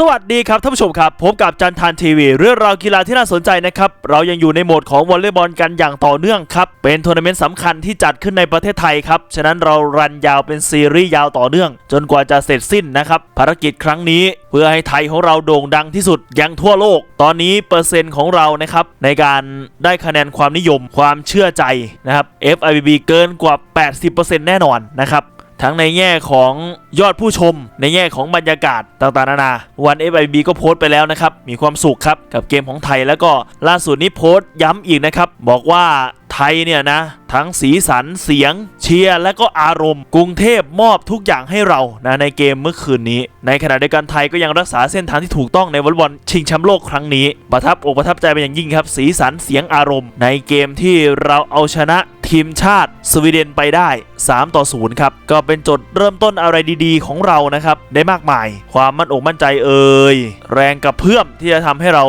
สวัสดีครับท่านผู้ชมครับพบกับจันทานทีวี เรื่องราวกีฬาที่น่าสนใจนะครับ เรายังอยู่ในโหมดของวอลเลย์บอลกันอย่างต่อเนื่องครับ เป็นทัวร์นาเมนต์สำคัญที่จัดขึ้นในประเทศไทยครับ ฉะนั้นเรารันยาวเป็นซีรีส์ยาวต่อเนื่อง จนกว่าจะเสร็จสิ้นนะครับภารกิจครั้งนี้ เพื่อให้ไทยของเราโด่งดังที่สุดยังทั่วโลก ตอนนี้เปอร์เซ็นต์ของเรานะครับในการได้คะแนนความนิยมความเชื่อใจนะครับ FIBB เกินกว่า 80%แน่นอนนะครับ ทั้งในแง่ของยอดผู้ชม ในแง่ของบรรยากาศต่างๆนานาวัน FIB ก็โพสต์ไปแล้วนะครับ มีความสุขครับ กับเกมของไทยแล้วก็ล่าสุดนี้โพสต์ย้ำอีกนะครับ บอกว่า ทยเนี่ยนะ ทั้งสีสันเสียง เชียร์และก็อารมณ์ กรุงเทพมอบทุกอย่างให้เรานะในเกมเมื่อคืนนี้ ในขณะเดียวกันไทยก็ยังรักษาเส้นทางที่ถูกต้องในวอลบอลชิงแชมป์โลกครั้งนี้ ประทับอกประทับใจเป็นอย่างยิ่งครับ สีสันเสียงอารมณ์ ในเกมที่เราเอาชนะทีมชาติสวีเดนไปได้ 3 ต่อ 0 ครับ ก็เป็นจุดเริ่มต้นอะไรดีๆ ของเรานะครับ ได้มากมาย ความมั่นอกมั่นใจเอ่ยแรงกระเพื่อมที่จะทำให้เรา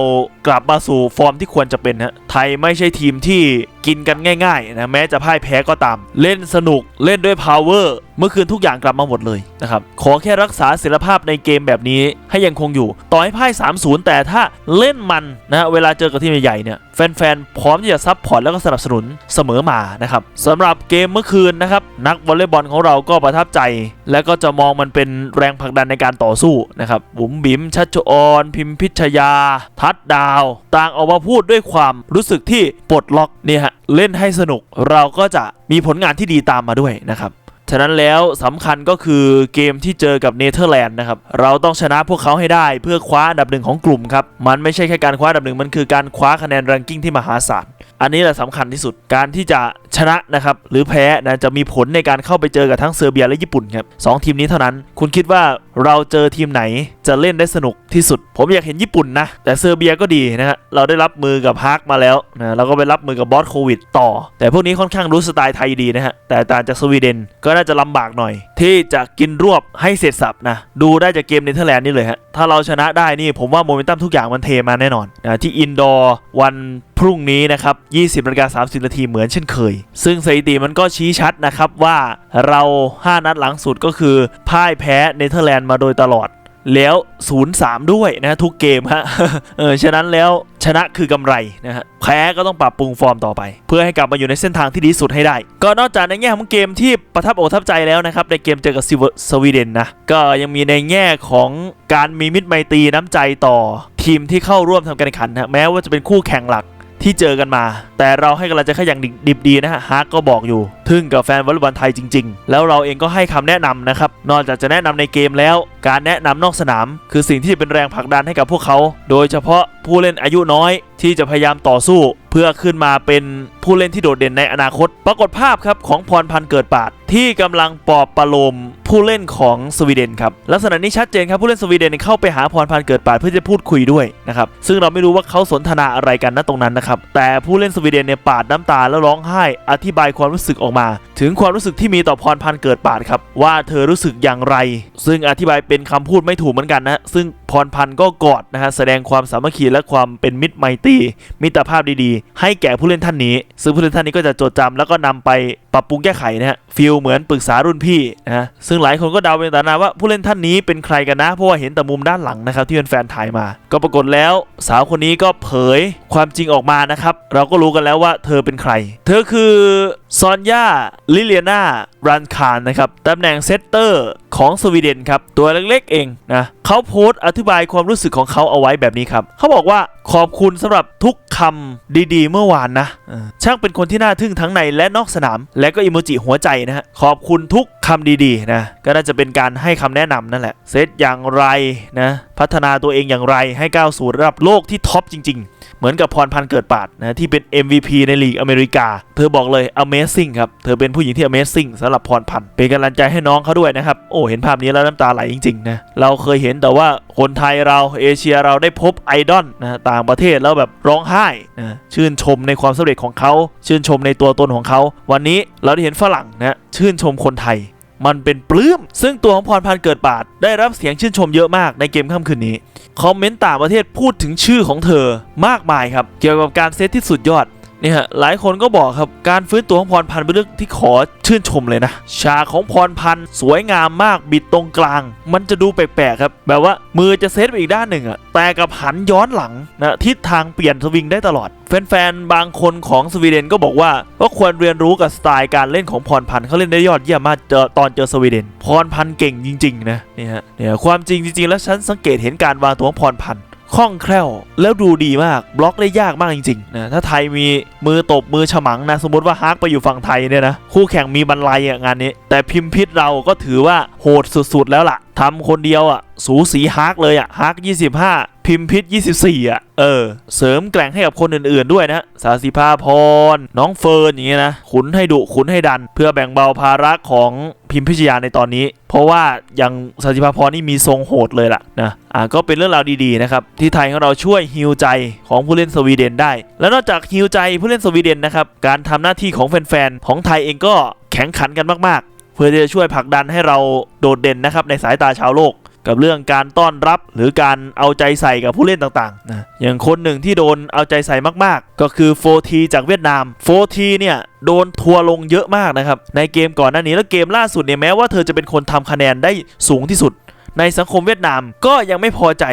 กลับมาสู่ฟอร์มที่ควรจะเป็นฮะไทยไม่ใช่ทีมที่กินกันง่ายๆนะแม้จะพ่ายแพ้ก็ตาม เล่นสนุกเล่นด้วยพาวเวอร์ เมื่อคืนทุกอย่างกลับมาหมดเลยนะครับ ขอแค่รักษาศิลภาพในเกมแบบนี้ให้ยังคงอยู่ ต่อให้พ่าย 3-0 แต่ถ้าเล่นมันนะเวลาเจอกับทีมใหญ่ๆเนี่ยแฟนๆ พร้อมที่จะซับพอร์ตแล้วก็สนับสนุนเสมอมานะครับสำหรับเกมเมื่อคืนนะครับนักวอลเลย์บอลของเราก็ประทับใจ และก็จะมองมันเป็นแรงผลักดันในการต่อสู้นะครับบุ๋มบิ๋มชัชออน พิมพิชยา ทัดดาว ต่างออกมาพูดด้วยความรู้สึกที่ปลดล็อกเนี่ยฮะเล่นให้สนุกเราก็จะมีผลงานที่ดีตามมาด้วยนะครับ ฉะนั้นแล้วสำคัญก็คือเกมที่เจอกับเนเธอร์แลนด์นะครับเราต้องชนะพวกเขาให้ได้เพื่อคว้าอันดับหนึ่งของกลุ่มครับมันไม่ใช่แค่การคว้าอันดับหนึ่งมันคือการคว้าคะแนนรังกิ้งที่มหาศาล อันนี้แหละสำคัญที่สุดการที่จะชนะนะครับหรือแพ้นะจะมีผลในการเข้าไปเจอกับทั้งเซอร์เบียและญี่ปุ่นครับสองทีมนี้เท่านั้น คุณคิดว่าเราเจอทีมไหนจะเล่นได้สนุกที่สุด ผมอยากเห็นญี่ปุ่นนะ แต่เซอร์เบียก็ดีนะฮะเราได้รับมือกับฮาร์กมาแล้วนะเราก็ไปรับมือกับบอสโควิดต่อ แต่พวกนี้ค่อนข้างรู้สไตล์ไทยดีนะฮะแต่ต่างจากสวีเดนก็น่าจะลำบากหน่อย ที่จะกินรวบให้เสร็จสับนะดูได้จากเกมเนเธอร์แลนด์นี่เลยฮะถ้าเราชนะได้นี่ผมว่าโมเมนตัมทุกอย่างมันเทมาแน่นอนนะที่อินดอร์วัน พรุ่งนี้นะครับ 20นาฬิกา30 นาทีเหมือนเช่นเคย ซึ่งสถิติมันก็ชี้ชัดนะครับว่าเรา 5 นัดหลังสุดก็คือพ่ายแพ้เนเธอร์แลนด์มาโดยตลอดแล้ว 0-3 ด้วยนะทุกเกมฮะ เออ ฉะนั้นแล้วชนะคือกำไรนะฮะ แพ้ก็ต้องปรับปรุงฟอร์มต่อไป เพื่อให้กลับมาอยู่ในเส้นทางที่ดีสุดให้ได้ ก็นอกจากในแง่ของเกมที่ประทับอกประทับใจแล้วนะครับ ในเกมเจอกับซิเวสวีเดนนะ ก็ยังมีในแง่ของการมีมิตรไมตรีน้ำใจต่อ ทีมที่เข้าร่วมทำการแข่งขันนะแม้ว่าจะเป็นคู่แข่งหลัก ที่เจอกันมา แต่เราให้กำลังใจแค่อย่างดิบดีนะฮะฮาร์กก็บอกอยู่ ทึ่งกับแฟนวอลเลย์บอลไทยจริง ๆ แล้วเราเองก็ให้คำแนะนำนะครับ นอกจากจะแนะนำในเกมแล้ว การแนะนำนอกสนาม คือสิ่งที่จะเป็นแรงผลักดันให้กับพวกเขา โดยเฉพาะผู้เล่นอายุน้อยที่จะพยายามต่อสู้ เพื่อขึ้นมาเป็นผู้เล่นที่โดดเด่นในอนาคต ปรากฏภาพครับของพรพันธ์เกิดปาด ที่กำลังปลอบประโลมผู้เล่นของสวีเดนครับลักษณะนี้ชัดเจนครับผู้เล่นสวีเดนเข้าไปหาพรพันธ์เกิดปาดเพื่อจะพูดคุยด้วยนะครับซึ่งเราไม่รู้ว่าเขาสนทนาอะไรกันณตรงนั้นนะครับแต่ผู้เล่นสวีเดนเนี่ยปาดน้ำตาแล้วร้องไห้อธิบายความรู้สึกออกมาถึงความรู้สึกที่มีต่อพรพันธ์เกิดปาดครับ ว่าเธอรู้สึกอย่างไร ซึ่งอธิบายเป็นคำพูดไม่ถูกเหมือนกันนะ ซึ่งพรพันธ์ก็กอดนะฮะแสดงความสามัคคีและความเป็นมิตรไมตรีมิตรภาพดีๆ ให้แก่ผู้เล่นท่านนี้ ซึ่งผู้เล่นท่านนี้ก็จะจดจำแล้วก็นำไปปรับปรุงแก้ไขนะฮะฟีลเหมือนปรึกษารุ่นพี่นะฮะซึ่งหลายคนก็เดาเป็นตานาว่าผู้เล่นท่านนี้เป็นใครกันนะ เพราะว่าเห็นแต่มุมด้านหลังนะครับที่เป็นแฟนถ่ายมา ก็ปรากฏแล้วสาวคนนี้ก็เผยความจริงออกมานะครับเราก็รู้กันแล้วว่าเธอเป็นใคร เธอคือซอนยาลิเลียนารันคารนะครับตำแหน่งเซตเตอร์ของสวีเดนครับตัวเล็กๆเองนะเขาโพสต์อธิบายความรู้สึกของเขาเอาไว้แบบนี้ครับ เขาบอกว่าขอบคุณสำหรับทุกคำดีๆ เมื่อวานนะ ช่างเป็นคนที่น่าทึ่งทั้งในและนอกสนาม และก็อิโมจิหัวใจนะฮะ ขอบคุณทุกคำดีๆนะ ก็น่าจะเป็นการให้คำแนะนำนั่นแหละ เซตอย่างไรนะ พัฒนาตัวเองอย่างไรให้ก้าวสู่ระดับโลกที่ท็อปจริง ๆ เหมือนกับพรพันธ์เกิดปาดนะที่เป็น MVP ในลีกอเมริกา เธอบอกเลย amazing ครับ เธอเป็นผู้หญิงที่ amazing สำหรับพรพันธ์เป็นกำลังใจให้น้องเขาด้วยนะครับ โอ้เห็นภาพนี้แล้วน้ำตาไหลจริงๆนะเราเคยเห็นแต่ว่าคนไทยเราเอเชียเราได้พบไอดอลนะต่างประเทศแล้วแบบร้องไห้นะชื่นชมในความสำเร็จของเขา ชื่นชมในตัวตนของเขา วันนี้เราได้เห็นฝรั่งนะชื่นชมคนไทย มันเป็นปลื้ม ซึ่งตัวของพรพันธ์เกิดปาด ได้รับเสียงชื่นชมเยอะมากในเกมค่ำคืนนี้ คอมเมนต์ต่างประเทศพูดถึงชื่อของเธอมากมายครับ เกี่ยวกับการเซตที่สุดยอด เนี่ยฮะหลายคนก็บอกครับการฟื้นตัวของพรพันธ์เป็นเรื่องที่ขอชื่นชมเลยนะ ฉากของพรพันธ์สวยงามมากบิดตรงกลาง มันจะดูแปลกๆครับ แบบว่ามือจะเซตไปอีกด้านหนึ่งอะแต่กับหันย้อนหลังนะทิศทางเปลี่ยนสวิงได้ตลอด แฟนๆบางคนของสวีเดนก็บอกว่าว่าควรเรียนรู้กับสไตล์การเล่นของพรพันธ์เขาเล่นได้ยอดเยี่ยมมากเจอตอนเจอสวีเดนพรพันธ์เก่งจริงๆนะเนี่ยฮะเนี่ยความจริงจริงๆแล้วฉันสังเกตเห็นการวางตัวของพรพันธ์ คล่องแคล่ว แล้วดูดีมากบล็อกได้ยากมากจริงๆนะถ้าไทยมีมือตบมือฉมังนะ สมมติว่าฮาร์กไปอยู่ฝั่งไทยเนี่ยนะคู่แข่งมีบรรลัยอะงานนี้ แต่พิมพิษเราก็ถือว่าโหดสุดๆแล้วล่ะทำคนเดียวอะ สูสีฮาร์กเลยอะฮาร์ก25 พิมพิษ24 อะ เออ เสริมแกล่งให้กับคนอื่นๆด้วยนะ สาสิภาพร น้องเฟิร์นอย่างเงี้ยนะ ขุนให้ดุ ขุนให้ดัน เพื่อแบ่งเบาภาระของพิมพิชยาในตอนนี้ เพราะว่าอย่างสาสิภาพรนี่มีทรงโหดเลยล่ะนะอ่าก็เป็นเรื่องราวดีๆนะครับ ที่ไทยของเราช่วยฮิวใจของผู้เล่นสวีเดนได้ แล้วนอกจากฮิวใจผู้เล่นสวีเดนนะครับการทำหน้าที่ของแฟนๆของไทยเองก็แข่งขันกันมากๆ พื่อที่จะช่วยผลักดันให้เราโดดเด่นนะครับในสายตาชาวโลก กับเรื่องการต้อนรับหรือการเอาใจใส่กับผู้เล่นต่างๆนะอย่างคนหนึ่งที่โดนเอาใจใส่มากๆ ก็คือโฟทีจากเวียดนามโฟทีเนี่ยโดนทัวร์ลงเยอะมากนะครับในเกมก่อนหน้านี้แล้วเกมล่าสุดเนี่ยแม้ว่าเธอจะเป็นคนทำคะแนนได้สูงที่สุด ในสังคมเวียดนามก็ยังไม่พอใจ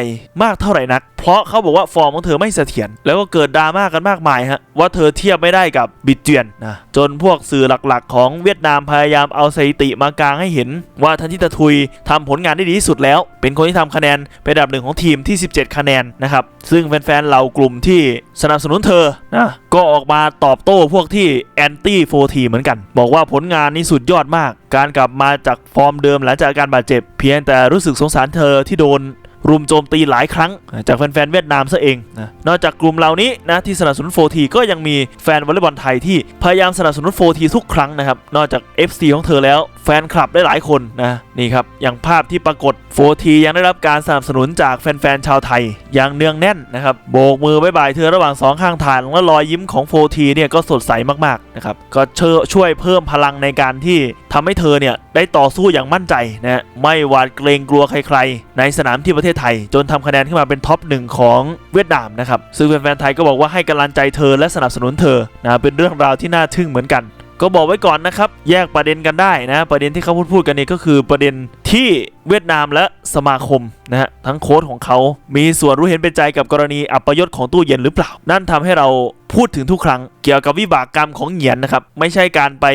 มากเท่าไหร่นัก เพราะเขาบอกว่าฟอร์มของเธอไม่เสถียรแล้วก็เกิดดราม่ากันมากมายฮะว่าเธอเทียบไม่ได้กับบิดเจียนนะจนพวกสื่อหลักๆ ของเวียดนามพยายามเอาสถิติมากางให้เห็น ว่าทันทิตาทุยทำผลงานได้ดีที่สุดแล้ว เป็นคนที่ทำคะแนนเป็นอันดับหนึ่งของทีมที่ 17 คะแนนนะครับซึ่งแฟนๆเรากลุ่มที่สนับสนุนเธอนะก็ออกมาตอบโต้พวกที่แอนตี้โฟทีเหมือนกัน บอกว่าผลงานนี้สุดยอดมาก การกลับมาจากฟอร์มเดิมหลังจากอาการบาดเจ็บ เพียงแต่รู้สึกสงสารเธอที่โดนรุมโจมตีหลายครั้ง จากแฟนๆเวียดนามซะเองนะนอกจากกลุ่มเหล่านี้นะที่สนับสนุนโฟทีก็ยังมีแฟนวอลเลย์บอลไทยที่พยายามสนับสนุนโฟทีทุกครั้งนะครับ นอกจาก FC ของเธอแล้วแฟนคลับได้หลายคนนะนี่ครับ อย่างภาพที่ปรากฏโฟทียังได้รับการสนับสนุนจากแฟนๆชาวไทย อย่างเนืองแน่นนะครับโบกมือบายบายเธอระหว่างสองข้างทางแล้วรอยยิ้มของโฟทีเนี่ยก็สดใสมากๆนะครับก็เชื่อช่วยเพิ่มพลังในการที่ทำให้เธอเนี่ยได้ต่อสู้อย่างมั่นใจนะไม่หวาดเกรงกลัวใครๆ ในสนามที่ประเทศไทย จนทำคะแนนขึ้นมาเป็นท็อปหนึ่งของเวียดนามนะครับซึ่งแฟนๆไทยก็บอกว่าให้กำลังใจเธอและสนับสนุนเธอนะเป็นเรื่องราวที่น่าทึ่งเหมือนกัน ก็บอกไว้ก่อนนะครับ แยกประเด็นกันได้นะ ประเด็นที่เขาพูดพูดกันนี่ก็คือประเด็นที่เวียดนามและสมาคมนะฮะทั้งโค้ชของเขา มีส่วนรู้เห็นเป็นใจกับกรณีอัปยศของตู้เย็นหรือเปล่า นั่นทำให้เราพูดถึงทุกครั้ง เกี่ยวกับวิบากกรรมของเหยียนนะครับ ไม่ใช่การไป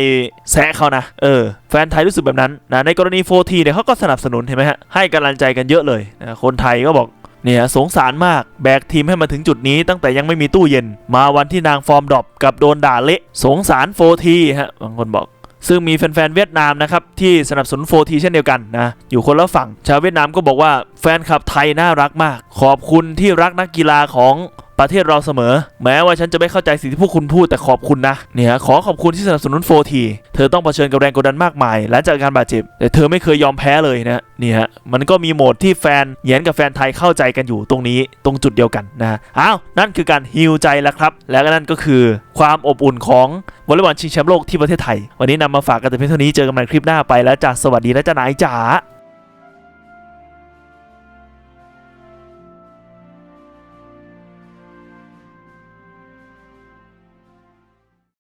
แซะเขานะเออแฟนไทยรู้สึกแบบนั้นนะในกรณีโฟทีเนี่ยเขาก็สนับสนุนเห็นไหมฮะให้กำลังใจกันเยอะเลยนะคนไทยก็บอก เนี่ยสงสารมากแบกทีมให้มาถึงจุดนี้ตั้งแต่ยังไม่มีตู้เย็น มาวันที่นางฟอร์มดรอปกับโดนด่าเละ สงสารโฟทีฮะบางคนบอกซึ่งมีแฟนๆเวียดนามนะครับที่สนับสนุนโฟทีเช่นเดียวกันนะอยู่คนละฝั่ง ชาวเวียดนามก็บอกว่าแฟนคลับไทยน่ารักมาก ขอบคุณที่รักนักกีฬาของ ประเทศเราเสมอ แม้ว่าฉันจะไม่เข้าใจสิ่งที่พวกคุณพูดแต่ขอบคุณนะเนี่ยขอขอบคุณที่สนับสนุนโฟทีเธอต้องเผชิญกับแรงกดดันมากมายและจากการบาดเจ็บ แต่เธอไม่เคยยอมแพ้เลยนะเนี่ยมันก็มีโหมดที่แฟนเยียนกับแฟนไทยเข้าใจกันอยู่ตรงนี้ตรงจุดเดียวกันนะอ้าวนั่นคือการฮิวใจแล้วครับ และก็นั่นก็คือความอบอุ่นของวอลเลย์บอลชิงแชมป์โลกที่ประเทศไทย วันนี้นำมาฝากกันแต่เพียงเท่านี้เจอกันใหม่คลิปหน้าไปแล้วจ้าสวัสดีและจ้านายจ๋า